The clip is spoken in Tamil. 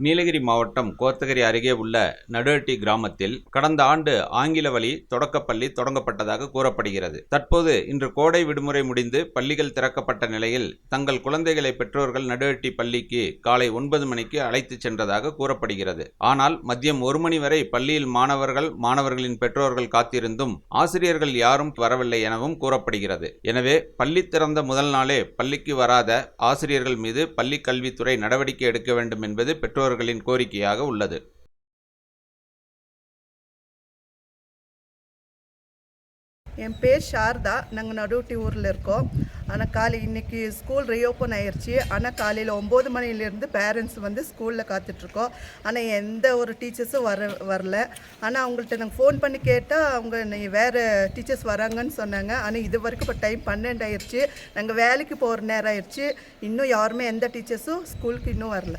நீலகிரி மாவட்டம் கோத்தகிரி அருகே உள்ள நடுவட்டி கிராமத்தில் கடந்த ஆண்டு ஆங்கில வழி தொடக்கப்பள்ளி தொடங்கப்பட்டதாக கூறப்படுகிறது. தற்போது இன்று கோடை விடுமுறை முடிந்து பள்ளிகள் திறக்கப்பட்ட நிலையில் தங்கள் குழந்தைகளை பெற்றோர்கள் நடுவட்டி பள்ளிக்கு காலை ஒன்பது மணிக்கு அழைத்துச் சென்றதாக கூறப்படுகிறது. ஆனால் மதியம் ஒரு மணி வரை பள்ளியில் மாணவர்கள் மாணவர்களின் பெற்றோர்கள் காத்திருந்தும் ஆசிரியர்கள் யாரும் வரவில்லை எனவும் கூறப்படுகிறது. எனவே பள்ளி திறந்த முதல் நாளே பள்ளிக்கு வராத ஆசிரியர்கள் மீது பள்ளி கல்வித்துறை நடவடிக்கை எடுக்க வேண்டும் என்பது பெற்றோர் பெற்றோர்களின் கோரிக்கையாக உள்ளது. என் பேர் சாரதா. நாங்கள் நடுவுட்டி ஊரில் இருக்கோம். ஆனால் காலை இன்னைக்கு ஸ்கூல் ரீஓப்பன் ஆயிடுச்சு ஆனால் காலையில் ஒம்பது மணிலேருந்து பேரண்ட்ஸ் வந்து ஸ்கூலில் காத்துட்ருக்கோம். ஆனால் எந்த ஒரு டீச்சர்ஸும் வர வரல. ஆனால் அவங்கள்ட்ட நாங்கள் ஃபோன் பண்ணி கேட்டால் அவங்க நீ வேறு டீச்சர்ஸ் வராங்கன்னு சொன்னாங்க. ஆனால் இது வரைக்கும் இப்போ டைம் பன்னெண்டு ஆயிடுச்சு நாங்கள் வேலைக்கு போகிற நேரம் ஆயிடுச்சு இன்னும் யாருமே எந்த டீச்சர்ஸும் ஸ்கூலுக்கு இன்னும் வரல.